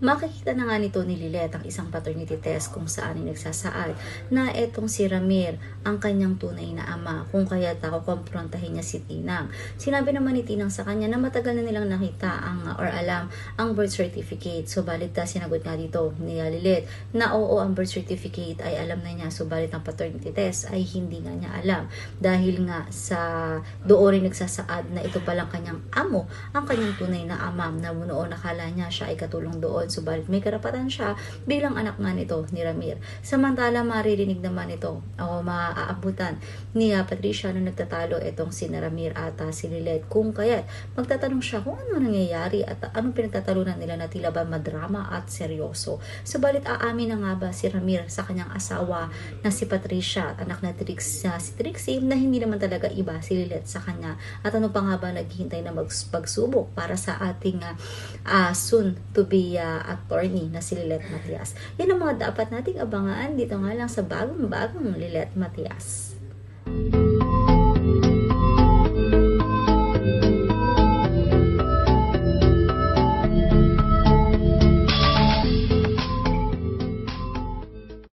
Makikita na nga nito ni Lilet ang isang paternity test kung saan ay nagsasaad na etong si Ramir ang kanyang tunay na ama kung kaya ako kumprontahin niya si Tinang. Sinabi naman ni Tinang sa kanya na matagal na nilang nakita ang or alam ang birth certificate. So, sinagot nga dito ni Lilet na oo ang birth certificate ay alam na niya subalit ang paternity test ay hindi nga niya alam dahil nga sa doon rin nagsasaad na ito palang kanyang amo ang kanyang tunay na ama na noon nakala niya siya ay katulong doon subalit may karapatan siya bilang anak nga nito ni Ramir. Samantala maririnig naman ito o maaabutan ni uh, Patricia nung nagtatalo itong si Ramir at uh, si Lilet kung kaya magtatanong siya kung ano nangyayari at anong pinagtatalunan nila na tila ba madrama at seryoso. Subalit aamin na nga ba si Ramir sa kanyang asawa na si Patricia at anak na Trix, uh, si Trixie na hindi naman talaga iba si Lilet sa kanya at ano pa nga ba naghihintay na mag- para sa ating uh, soon to be uh, attorney na si Lilet Matias. Yan ang mga dapat nating abangan dito nga lang sa bagong-bagong Lilet Matias.